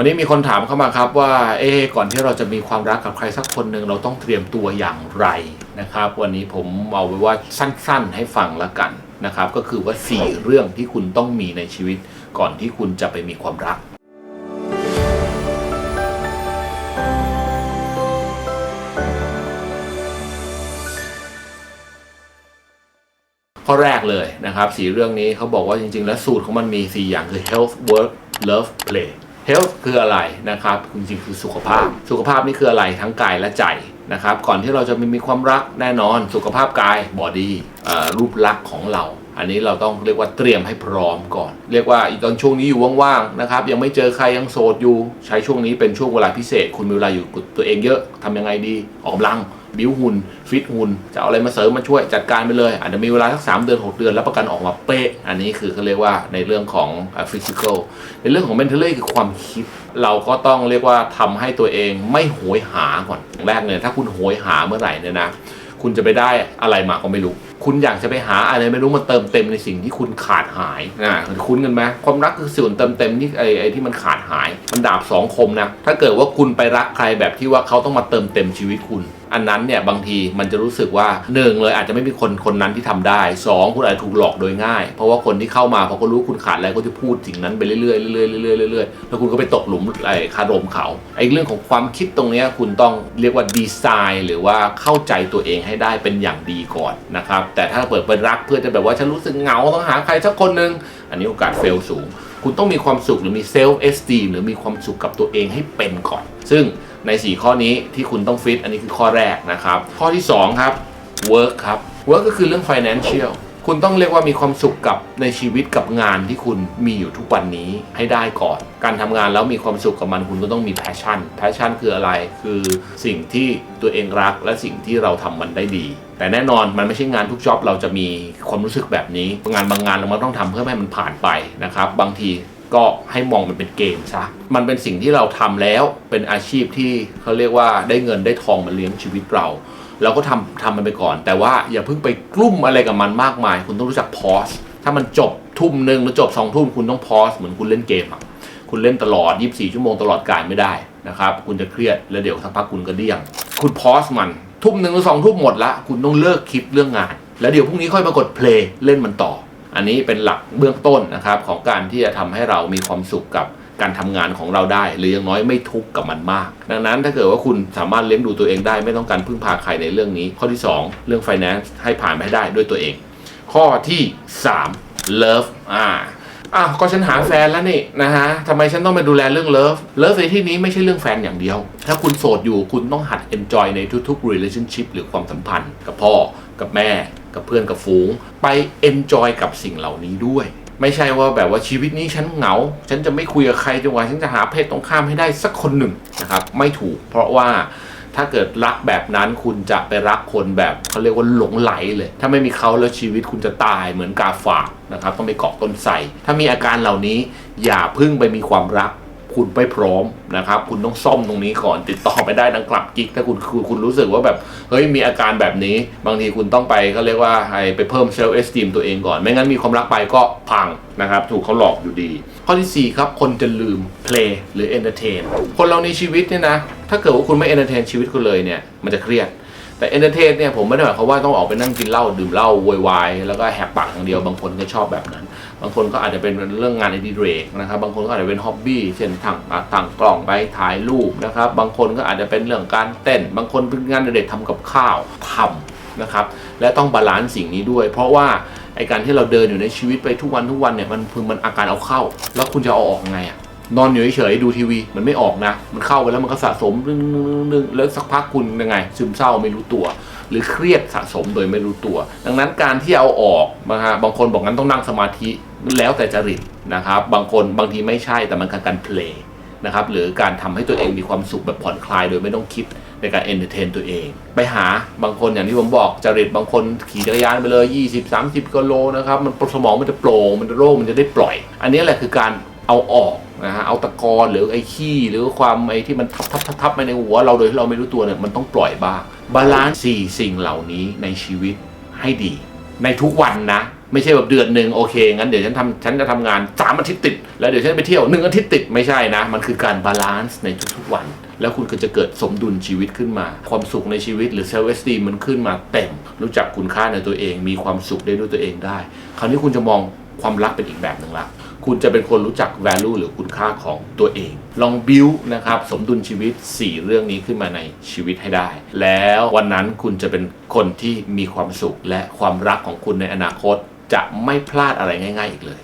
วันนี้มีคนถามเข้ามาครับว่า เอ๊ก่อนที่เราจะมีความรักกับใครสักคนหนึ่งเราต้องเตรียมตัวอย่างไรนะครับ วันนี้ผมเอาไว้ว่าสั้นๆให้ฟังละกันนะครับ ก็คือว่า 4 เรื่องที่คุณต้องมีในชีวิต ก่อนที่คุณจะไปมีความรักข้อแรกเลยนะครับสีเรื่องนี้เขาบอกว่าจริง ๆ แล้วสูตรของมันมี 4 อย่างคือ health work love play เฮลคืออะไรนะครับจริงๆคือสุขภาพ สุขภาพนี่คืออะไรทั้งกายและใจนะครับ ก่อนที่เราจะมีความรักแน่นอนสุขภาพกายบอดี้รูปลักษณ์ของเรา อันนี้เราต้องเรียกว่าเตรียมให้พร้อมก่อน เรียกว่าอีกตอนช่วงนี้อยู่ว่างๆนะครับ ยังไม่เจอใครยังโสดอยู่ ใช้ช่วงนี้เป็นช่วงเวลาพิเศษ คุณมีเวลาอยู่กับตัวเองเยอะทำยังไงดี ออกกำลัง บิวหุ่นฟิตหุ่นจะเอาอะไรมาเสริมมาช่วยจัดการไปเลย อาจจะมีเวลาสักสามเดือน 6 เดือน แล้วประกันออกมาเป๊ะ อันนี้คือเขาเรียกว่าในเรื่องของฟิสิกอลในเรื่องของ mentally คือความคิด เราก็ต้องเรียกว่าทำให้ตัวเองไม่โหยหาก่อนอย่างแรกเลยถ้าคุณโหยหาเมื่อไหร่เนี่ยนะ คุณจะไปได้อะไรมาก็ไม่รู้ คุณอยากจะไปหาอะไรไม่รู้มาเติมเต็มในสิ่งที่คุณขาดหายนะคุ้นกันไหมความรักคือส่วนเติมเต็มที่ไอ้ไอ้ที่มันขาดหาย มันดาบสองคมนะถ้าเกิดว่าคุณไปรักใครแบบที่ว่าเขาต้องมาเติมเต็มชีวิตคุณ อันนั้นเนี่ยบางทีมันจะรู้สึกว่าหนึ่งเลยอาจจะไม่มีคนคนนั้นที่ทำได้สองคุณอาจจะถูกหลอกโดยง่าย เพราะว่าคนที่เข้ามาพอเขารู้คุณขาดอะไรก็จะพูดสิ่งนั้นไปเรื่อยๆเรื่อยๆเรื่อยๆเรื่อยๆแล้วคุณก็ไปตกหลุมไอ้คารมเขาไอ้เรื่องของความคิดตรงนี้คุณต้องเรียกว่าดีไซน์ หรือว่าเข้าใจตัวเองให้ได้เป็นอย่างดีก่อนนะครับแต่ถ้าเปิดเป็นรักเพื่อจะแบบว่าฉันรู้สึกเหงาต้องหาใครสักคนหนึ่งอันนี้โอกาสเฟลสูง คุณต้องมีความสุขหรือมีเซลฟ์เอสตีหรือมีความสุขกับตัวเองให้เป็นก่อน ซึ่งใน 4 ข้อนี้ที่คุณต้องฟิตอันนี้คือข้อแรกนะครับ ข้อที่ 2 ครับ work ครับ work ก็คือเรื่อง financial คุณต้องเรียกว่ามีความสุขกับในชีวิตกับงานที่คุณมีอยู่ทุกวันนี้ให้ได้ก่อน การทำงานแล้วมีความสุขกับมันคุณก็ต้องมี passion passion คืออะไร คือสิ่งที่ตัวเองรักและสิ่งที่เราทำมันได้ดี แต่แน่นอนมันไม่ใช่งานทุกจ็อบเราจะมีความรู้สึกแบบนี้งานบางงานเราต้องทำเพื่อให้มันผ่านไปนะครับ บางทีก็ให้มองมันเป็นเกมซะ มันเป็นสิ่งที่เราทำแล้วเป็นอาชีพที่เขาเรียกว่าได้เงินได้ทองมาเลี้ยงชีวิตเรา เราก็ทำทำมันไปก่อน แต่ว่าอย่าเพิ่งไปกลุ้มอะไรกับมันมากมาย คุณต้องรู้จักพอสถ้ามันจบทุ่มหนึ่งหรือจบสองทุ่มคุณต้องพอสเหมือนคุณเล่นเกมอะคุณเล่นตลอด 24 ชั่วโมงตลอดการไม่ได้นะครับ คุณจะเครียดแล้วเดี๋ยวสักพักคุณก็เดี่ยง คุณพอสมันทุ่มหนึ่งหรือสองทุ่มหมดละคุณต้องเลิกคิดเรื่องงาน แล้วเดี๋ยวพรุ่งนี้ค่อยมากดเพลย์เล่นมันต่อ อันนี้เป็นหลักเบื้องต้นนะครับของการที่จะทำให้เรามีความสุขกับ การทำงานของเราได้ หรืออย่างน้อยไม่ทุกข์กับมันมาก ดังนั้นถ้าเกิดว่าคุณสามารถเลี้ยงดูตัวเองได้ ไม่ต้องการพึ่งพาใครในเรื่องนี้ ข้อที่ 2 เรื่อง finance ให้ผ่านไปให้ได้ด้วยตัวเอง ข้อที่ 3 love อ่าอ้าวก็ฉันหาแฟนแล้วนี่นะฮะทำไมฉันต้องไปดูแลเรื่อง love love ในที่นี้ไม่ใช่เรื่องแฟนอย่างเดียว ถ้าคุณโสดอยู่คุณต้องหัด enjoy ในทุกๆ relationship หรือความสัมพันธ์ กับพ่อ กับแม่ กับเพื่อน กับฝูง ไป enjoy กับสิ่งเหล่านี้ด้วย ไม่ใช่ว่าแบบว่าชีวิตนี้ฉันเหงา ฉันจะไม่คุยกับใครจนกว่าฉันจะหาเพศตรงข้ามให้ได้สักคนหนึ่งนะครับ ไม่ถูก เพราะว่าถ้าเกิดรักแบบนั้นคุณจะไปรักคนแบบเขาเรียกว่าหลงไหลเลย ถ้าไม่มีเขาแล้วชีวิตคุณจะตายเหมือนกาฝากนะครับ ต้องไปเกาะต้นไทรถ้ามีอาการเหล่านี้อย่าพึ่งไปมีความรัก คุณไม่พร้อมนะครับ คุณต้องซ่อมตรงนี้ก่อนติดต่อไปได้ดังกลับกิ๊กถ้าคุณคือคุณรู้สึกว่าแบบเฮ้ยมีอาการแบบนี้ บางทีคุณต้องไปเขาเรียกว่าให้ไปเพิ่มเซลล์เอสติมตัวเองก่อน ไม่งั้นมีความรักไปก็พังนะครับ ถูกเขาหลอกอยู่ดี ข้อที่ 4 ครับ คนจะลืม play หรือ entertain คนเราในชีวิตเนี่ยนะ ถ้าเกิดว่าคุณไม่ entertain ชีวิตคุณเลยเนี่ยมันจะเครียด แต่ entertain เนี่ยผมไม่ได้หมายความว่าต้องออกไปนั่งกินเหล้าดื่มเหล้าโวยวายแล้วก็แหกปากอย่างเดียวบางคนก็ชอบแบบนั้น บางคนก็อาจจะเป็นเรื่องงานอดิเรกนะครับบางคนก็อาจจะเป็นฮ็อบบี้เช่นถังต่างกล่องไปถ่ายรูปนะครับบางคนก็อาจจะเป็นเรื่องการเต้น บางคนเป็นงานอดิเรกทำกับข้าวทำนะครับและต้องบาลานซ์สิ่งนี้ด้วย เพราะว่าไอการที่เราเดินอยู่ในชีวิตไปทุกวันทุกวันเนี่ยมันคือมันอาการเอาเข้า แล้วคุณจะเอาออกไงอะ นอนอยู่เฉยๆดูทีวีมันไม่ออกนะ มันเข้าไปแล้วมันก็สะสมนึงๆแล้วสักพักคุณยังไง ซึมเศร้าไม่รู้ตัว หรือเครียดสะสมโดยไม่รู้ตัว ดังนั้นการที่เอาออกนะฮะบางคนบอกงั้นต้องนั่งสมาธิแล้วแต่จริตนะครับ บางคนบางทีไม่ใช่แต่มันคือการเพลย์นะครับหรือการทำให้ตัวเองมีความสุขแบบผ่อนคลายโดยไม่ต้องคิดในการเอนเตอร์เทนตัวเอง ไปหาบางคนอย่างที่ผมบอกจริตบางคนขี่จักรยานไปเลย 20 30กิโลนะครับมันสมองมันจะโปร่งมันจะโล่งมันจะได้ปล่อย อันนี้แหละคือการ เอาออกนะฮะเอาตะกอนหรือไอ้ขี้หรือความไอ้ที่มันทับทับทับทับไปในหัวเราโดยที่เราไม่รู้ตัวเนี่ยมันต้องปล่อยบ้างบาลานซ์สี่สิ่งเหล่านี้ในชีวิตให้ดี ในทุกวันนะ ไม่ใช่แบบเดือนหนึ่งโอเค งั้นเดี๋ยวฉันทำฉันจะทำงานสามอาทิตย์ติด แล้วเดี๋ยวฉันไปเที่ยวหนึ่งอาทิตย์ติดไม่ใช่นะ มันคือการบาลานซ์ในทุกๆวัน แล้วคุณก็จะเกิดสมดุลชีวิตขึ้นมา ความสุขในชีวิตหรือเซลล์เอสตีมันขึ้นมาเต็ม รู้จักคุณค่าในตัวเอง มีความสุขได้ด้วยตัวเองได้ คราวนี้คุณจะมองความรักเป็นอีกแบบหนึ่งละ คุณจะเป็นคนรู้จัก value หรือคุณค่าของตัวเอง ลอง build นะครับสมดุลชีวิต 4 เรื่องนี้ขึ้นมาในชีวิตให้ได้ แล้ววันนั้นคุณจะเป็นคนที่มีความสุข และความรักของคุณในอนาคต จะไม่พลาดอะไรง่าย ๆ อีกเลย